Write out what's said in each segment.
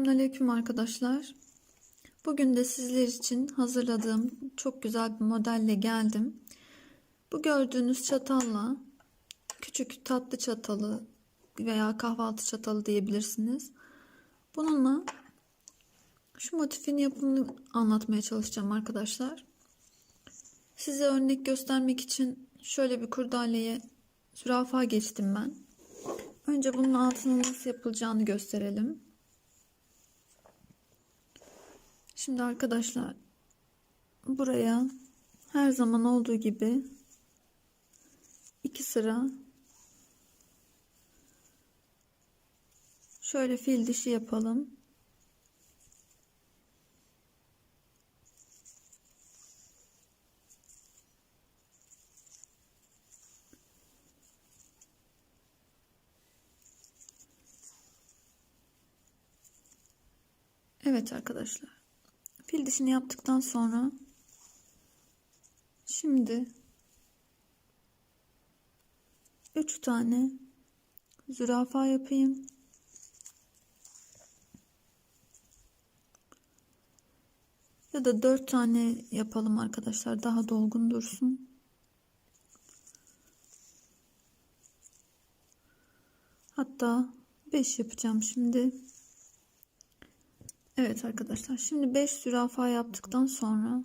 Selamünaleyküm arkadaşlar. Bugün de sizler için hazırladığım çok güzel bir modelle geldim. Bu gördüğünüz çatalla küçük tatlı çatalı veya kahvaltı çatalı diyebilirsiniz. Bununla şu motifin yapımını anlatmaya çalışacağım arkadaşlar. Size örnek göstermek için şöyle bir kurdaleye zürafa geçtim ben. Önce bunun altının nasıl yapılacağını gösterelim. Şimdi arkadaşlar buraya her zaman olduğu gibi iki sıra şöyle fil dişi yapalım. Evet arkadaşlar. Fil dişini yaptıktan sonra şimdi 3 tane zürafa yapayım. Ya da 4 tane yapalım arkadaşlar. Daha dolgun dursun. Hatta 5 yapacağım şimdi. Evet arkadaşlar şimdi 5 zürafa yaptıktan sonra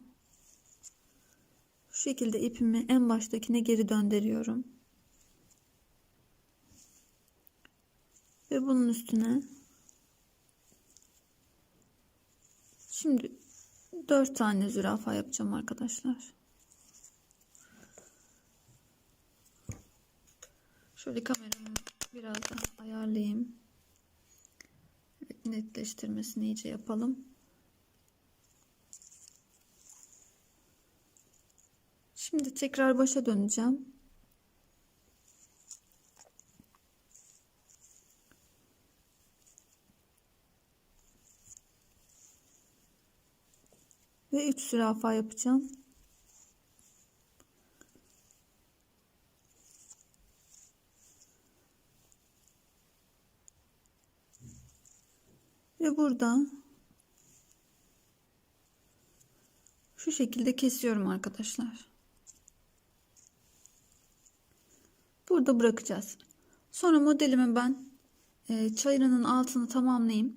şu şekilde ipimi en baştakine geri döndürüyorum. Ve bunun üstüne şimdi 4 tane zürafa yapacağım arkadaşlar. Şöyle kameramı biraz da ayarlayayım netleştirmesini iyice yapalım. Şimdi tekrar başa döneceğim. Ve 3 zürafa yapacağım. Ve burada şu şekilde kesiyorum arkadaşlar. Burada bırakacağız. Sonra modelimi ben e, çayırının altını tamamlayayım.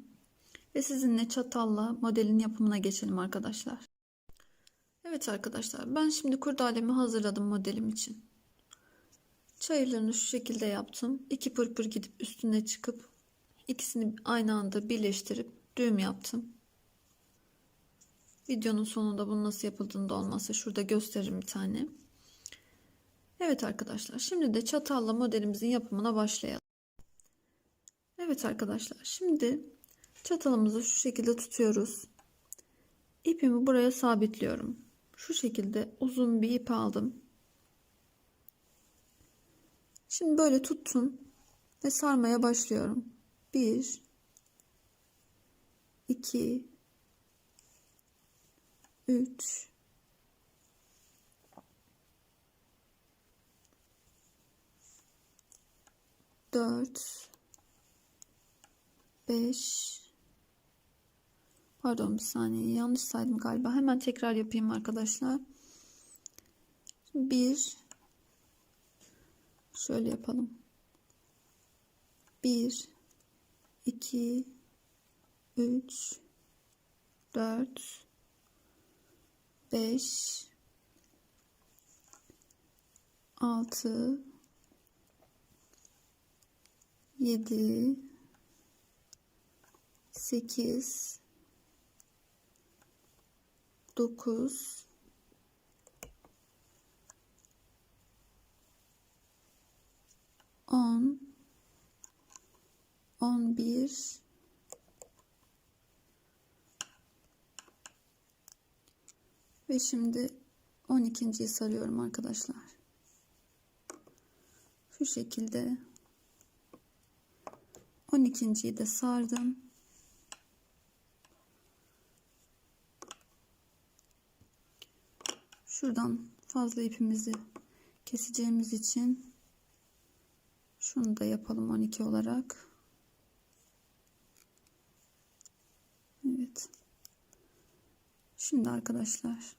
Ve sizinle çatalla modelin yapımına geçelim arkadaşlar. Evet arkadaşlar ben şimdi kurdalemi hazırladım modelim için. Çayırlarını şu şekilde yaptım. İki pırpır gidip üstüne çıkıp İkisini aynı anda birleştirip düğüm yaptım. Videonun sonunda bunun nasıl yapıldığını da olmazsa şurada gösteririm bir tane. Evet arkadaşlar şimdi de çatalla modelimizin yapımına başlayalım. Evet arkadaşlar şimdi çatalımızı şu şekilde tutuyoruz. İpimi buraya sabitliyorum. Şu şekilde uzun bir ip aldım. Şimdi böyle tuttum ve sarmaya başlıyorum. 1 2 3 4 5 Pardon bir saniye yanlış saydım galiba. Hemen tekrar yapayım arkadaşlar. 1 Şöyle yapalım. 1 2 3 4 5 6 7 8 9 10 11 ve şimdi 12.yi sarıyorum arkadaşlar. Şu şekilde 12.yi de sardım. Şuradan fazla ipimizi keseceğimiz için şunu da yapalım 12 olarak. Şimdi arkadaşlar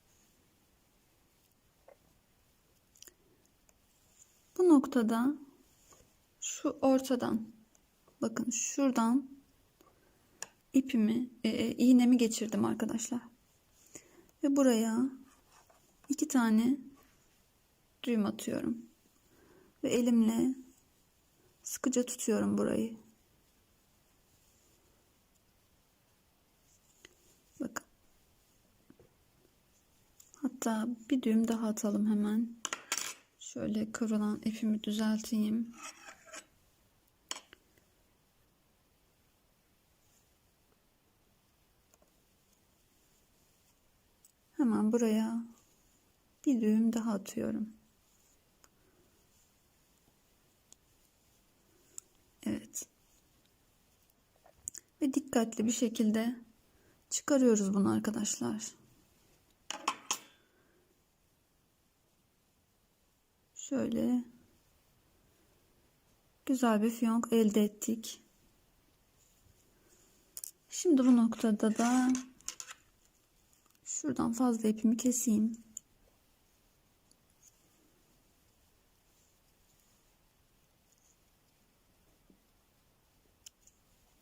bu noktada şu ortadan bakın şuradan ipimi e, e, iğnemi geçirdim arkadaşlar. Ve buraya iki tane düğüm atıyorum. Ve elimle sıkıca tutuyorum burayı. Bakın. Hatta bir düğüm daha atalım hemen. Şöyle kıvrılan ipimi düzelteyim. Hemen buraya bir düğüm daha atıyorum. Evet. Ve dikkatli bir şekilde çıkarıyoruz bunu arkadaşlar. Şöyle güzel bir fiyonk elde ettik. Şimdi bu noktada da şuradan fazla ipimi keseyim.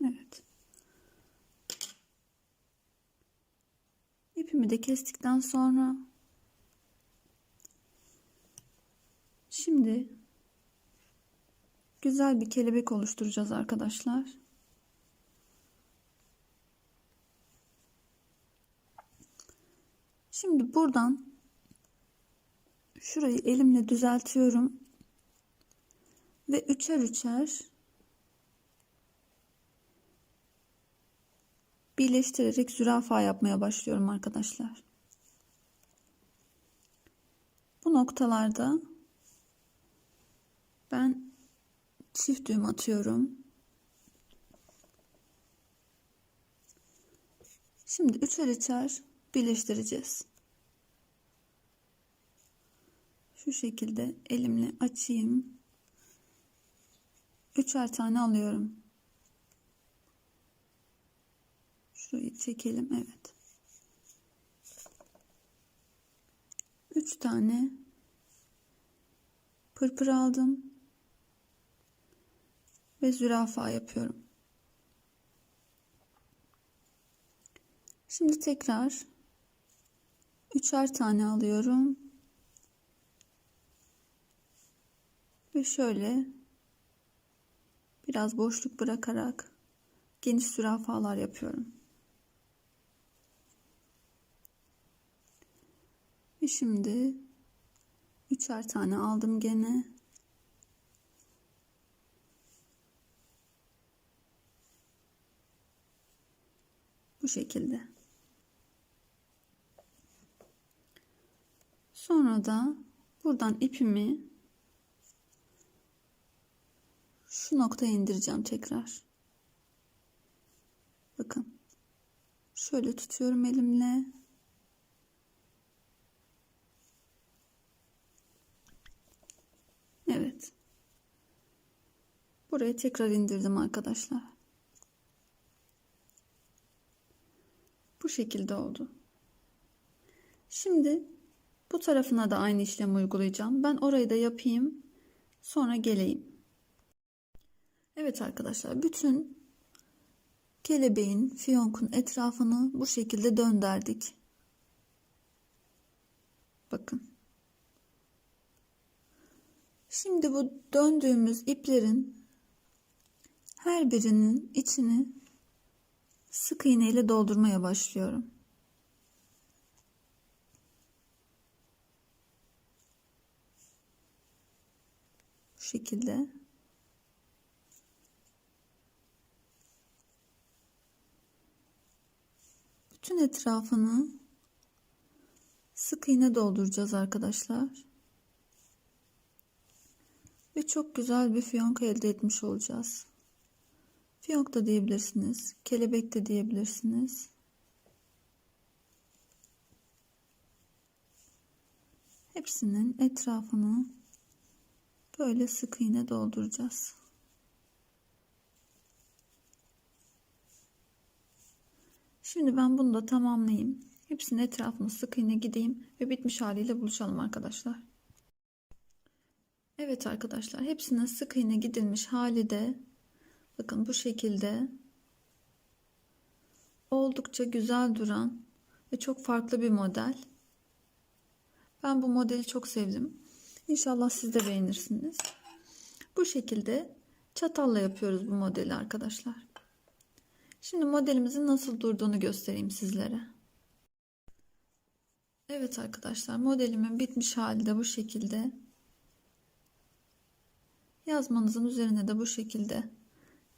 Evet. İpimi de kestikten sonra şimdi güzel bir kelebek oluşturacağız arkadaşlar. Şimdi buradan şurayı elimle düzeltiyorum ve üçer üçer birleştirerek zürafa yapmaya başlıyorum arkadaşlar. Bu noktalarda ben çift düğüm atıyorum. Şimdi üçer üçer birleştireceğiz. Şu şekilde elimle açayım. Üçer tane alıyorum. Şurayı çekelim. Evet. Üç tane pırpır aldım. Ve zürafa yapıyorum. Şimdi tekrar üçer tane alıyorum. Ve şöyle biraz boşluk bırakarak geniş zürafalar yapıyorum. Ve şimdi üçer tane aldım gene. Bu şekilde. Sonra da buradan ipimi şu noktaya indireceğim tekrar. Bakın. Şöyle tutuyorum elimle. Evet. Buraya tekrar indirdim arkadaşlar. Bu şekilde oldu. Şimdi bu tarafına da aynı işlemi uygulayacağım. Ben orayı da yapayım. Sonra geleyim. Evet arkadaşlar bütün kelebeğin, fiyonkun etrafını bu şekilde döndürdük. Bakın. Şimdi bu döndüğümüz iplerin her birinin içini sık iğne ile doldurmaya başlıyorum. Bu şekilde. Bütün etrafını sık iğne dolduracağız arkadaşlar. Ve çok güzel bir fiyonk elde etmiş olacağız. Fiyonk da diyebilirsiniz. Kelebek de diyebilirsiniz. Hepsinin etrafını böyle sık iğne dolduracağız. Şimdi ben bunu da tamamlayayım. Hepsinin etrafını sık iğne gideyim ve bitmiş haliyle buluşalım arkadaşlar. Evet arkadaşlar hepsinin sık iğne gidilmiş hali de bakın bu şekilde oldukça güzel duran ve çok farklı bir model. Ben bu modeli çok sevdim. İnşallah siz de beğenirsiniz. Bu şekilde çatalla yapıyoruz bu modeli arkadaşlar. Şimdi modelimizin nasıl durduğunu göstereyim sizlere. Evet arkadaşlar modelimin bitmiş hali de bu şekilde. Yazmanızın üzerine de bu şekilde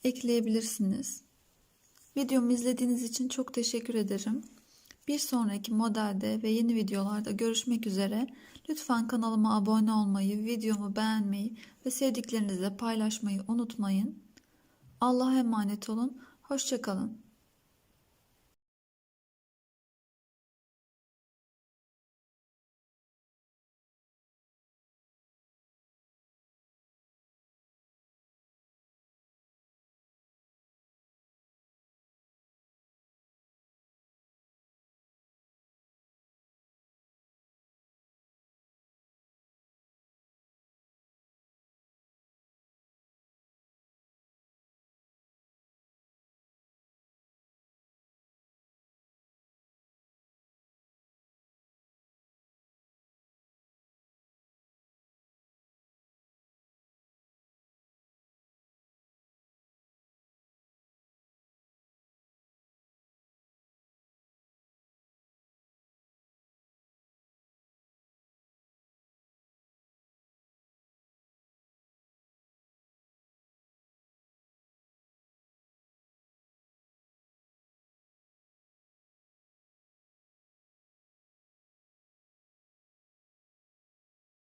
ekleyebilirsiniz. Videomu izlediğiniz için çok teşekkür ederim. Bir sonraki modelde ve yeni videolarda görüşmek üzere. Lütfen kanalıma abone olmayı, videomu beğenmeyi ve sevdiklerinizle paylaşmayı unutmayın. Allah'a emanet olun. Hoşçakalın.